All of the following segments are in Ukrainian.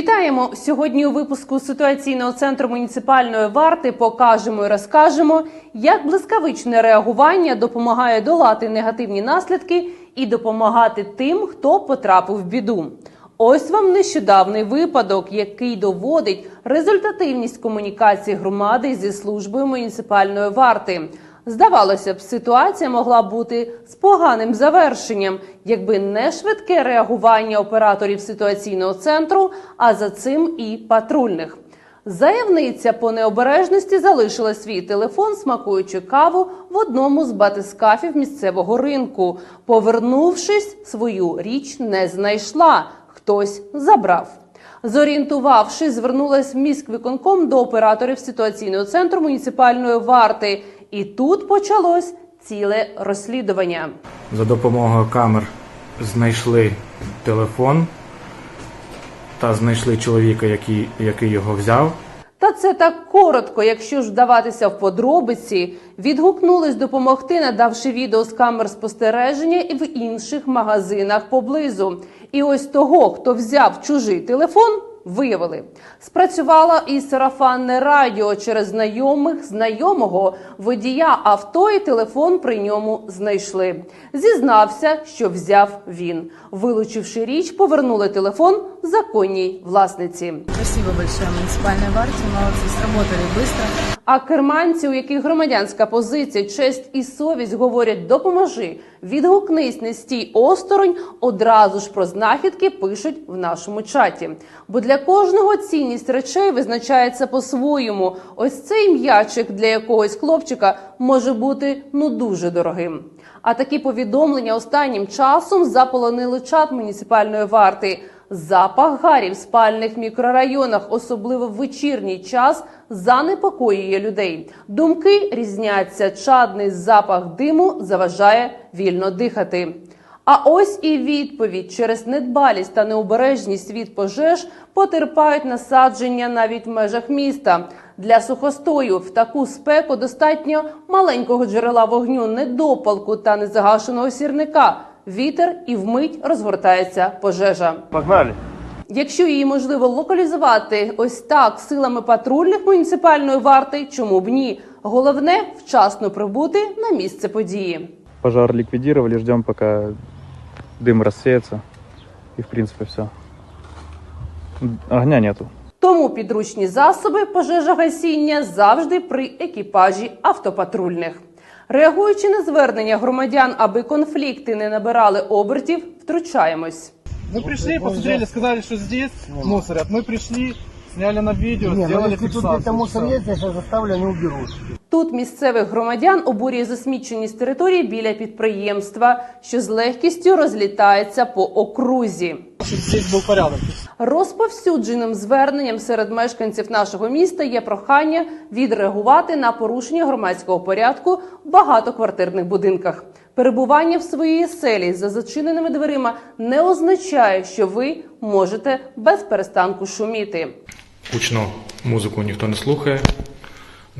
Вітаємо сьогодні. У випуску ситуаційного центру муніципальної варти покажемо і розкажемо, як блискавичне реагування допомагає долати негативні наслідки і допомагати тим, хто потрапив в біду. Ось вам нещодавний випадок, який доводить результативність комунікації громади зі службою муніципальної варти. Здавалося б, ситуація могла бути з поганим завершенням, якби не швидке реагування операторів ситуаційного центру, а за цим і патрульних. Заявниця по необережності залишила свій телефон, смакуючи каву в одному з батискафів місцевого ринку. Повернувшись, свою річ не знайшла. Хтось забрав. Зорієнтувавшись, звернулась міськвиконком до операторів ситуаційного центру муніципальної варти. І тут почалось ціле розслідування. За допомогою камер знайшли телефон та знайшли чоловіка, який, який його взяв. Та це так коротко, якщо ж вдаватися в подробиці, відгукнулись допомогти, надавши відео з камер спостереження і в інших магазинах поблизу. І ось того, хто взяв чужий телефон, виявили. спрацювала і сарафанне радіо через знайомих знайомого водія авто, і телефон при ньому знайшли. Зізнався, що взяв він. Вилучивши річ, повернули телефон законній власниці. Дякую большое муниципальной варте, молодцы, сработали быстро. А керманці, у яких громадянська позиція, честь і совість говорять допоможи, відгукнись, не стій осторонь, одразу ж про знахідки пишуть в нашому чаті. Бо для кожного цінність речей визначається по-своєму. Ось цей м'ячик для якогось хлопчика може бути ну дуже дорогим. А такі повідомлення останнім часом заполонили чат муніципальної варти. Запах гарі в спальних мікрорайонах, особливо в вечірній час, занепокоює людей. Думки різняться. Чадний запах диму заважає вільно дихати. А ось і відповідь через недбалість та необережність від пожеж потерпають насадження навіть в межах міста. Для сухостою в таку спеку достатньо маленького джерела вогню, недопалку та незагашеного сірника. Вітер і вмить розгортається пожежа. Погнали. Якщо її можливо локалізувати ось так силами патрульних муніципальної варти, чому б ні? Головне вчасно прибути на місце події. Пожар ликвидировали, ждем пока дым рассеется. И в принципе все. Огня нету. Тому підручні засоби пожежогасіння завжди при екіпажі автопатрульних. Реагуючи на звернення громадян, аби конфлікти не набирали обертів, втручаємось. Мы пришли, посмотрели, сказали, что здесь мусорят. Мы пришли, сняли на видео, Не, ну сделали если тут фиксацию. где-то мусор Всё. есть, я сейчас заставлю, они уберут. Тут місцевих громадян обурює засміченість території біля підприємства, що з легкістю розлітається по окрузі. Здесь порядок. Розповсюдженим зверненням серед мешканців нашого міста є прохання відреагувати на порушення громадського порядку в багатоквартирних будинках. Перебування в своїй селі за зачиненими дверима не означає, що ви можете без перестанку шуміти. Гучно музику ніхто не слухає,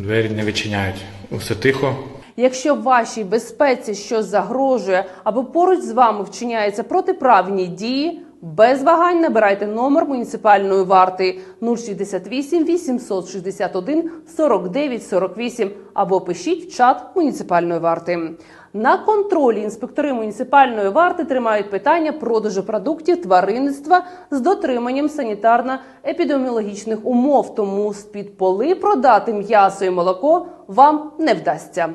двері не відчиняють. Усе тихо. Якщо вашій безпеці щось загрожує або поруч з вами вчиняються протиправні дії, без вагань набирайте номер муніципальної варти 068 861 49 48 або пишіть в чат муніципальної варти. На контролі інспектори муніципальної варти тримають питання продажу продуктів тваринництва з дотриманням санітарно-епідеміологічних умов. Тому з-під поли продати м'ясо і молоко вам не вдасться.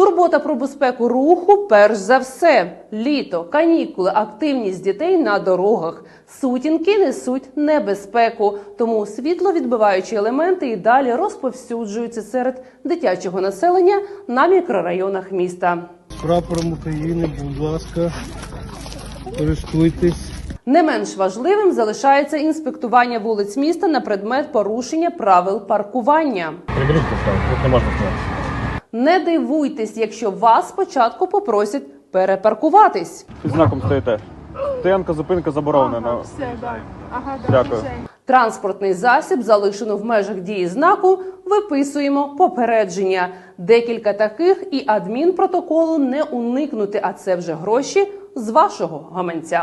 Турбота про безпеку руху, перш за все, літо, канікули, активність дітей на дорогах. Сутінки несуть небезпеку, тому світловідбиваючі елементи і далі розповсюджуються серед дитячого населення на мікрорайонах міста. Прапором України, будь ласка, користуйтесь. Не менш важливим залишається інспектування вулиць міста на предмет порушення правил паркування. Приберите, тут не можно стоять. Не дивуйтесь, якщо вас спочатку попросять перепаркуватись. Під знаком стоїте. Стоянка, зупинка заборонена. Дякую. Транспортний засіб залишено в межах дії знаку. Виписуємо попередження. Декілька таких і адмінпротоколу не уникнути, а це вже гроші з вашого гаманця.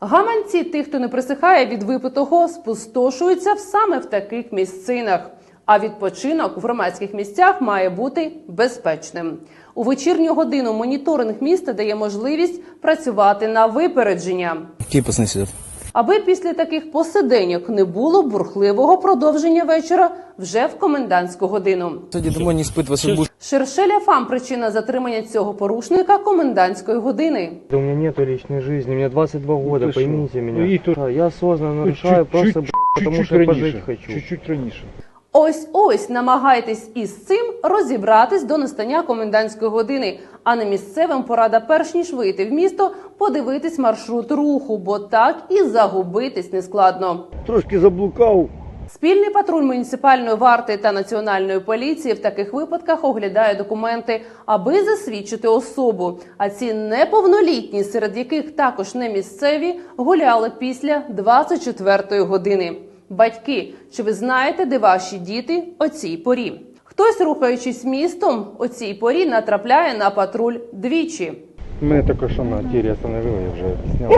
Гаманці тих, хто не присихає від випитого, спустошуються саме в таких місцинах. А відпочинок в громадських місцях має бути безпечним. У вечірню годину моніторинг міста дає можливість працювати на випередження. Какие пацаны сидят? Аби після таких посиденьок не було бурхливого продовження вечора вже в комендантську годину. Кстати, домой не испытывая судьбу. Шершеля фам причина затримання цього порушника комендантської години. Да у меня нету личной жизни, мне 22 года, ты шо? поймите меня. Ну и тут- Да, Я осознанно Ну, нарушаю, чуть- просто чуть- б***ь, потому чуть-чуть что я пожить раніше, хочу. Чуть-чуть раніше. Ось ось намагайтесь із цим розібратись до настання комендантської години. А не місцевим порада, перш ніж вийти в місто, подивитись маршрут руху, бо так і загубитись нескладно. Трошки заблукав. Спільний патруль муніципальної варти та національної поліції в таких випадках оглядає документи, аби засвідчити особу. А ці неповнолітні, серед яких також не місцеві, гуляли після 24-ї години. Батьки, чи ви знаєте, де ваші діти о цій порі? Хтось, рухаючись містом, о цій порі натрапляє на патруль двічі. мене також на тірі остановили, я вже снял.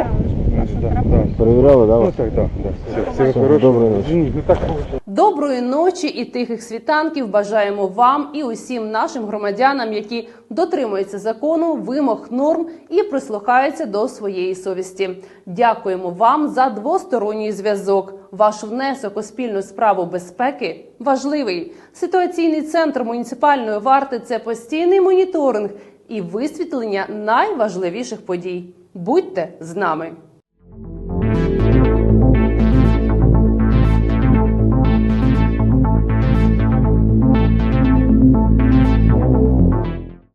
Да, да. Перевіряли, да? Ну так, да, да. Все, всего хорошего. доброй ночи. Извини, ну так. Доброї ночі і тихих світанків бажаємо вам і усім нашим громадянам, які дотримуються закону, вимог норм і прислухаються до своєї совісті. Дякуємо вам за двосторонній зв'язок. Ваш внесок у спільну справу безпеки важливий. Ситуаційний центр муніципальної варти це постійний моніторинг і висвітлення найважливіших подій. Будьте з нами.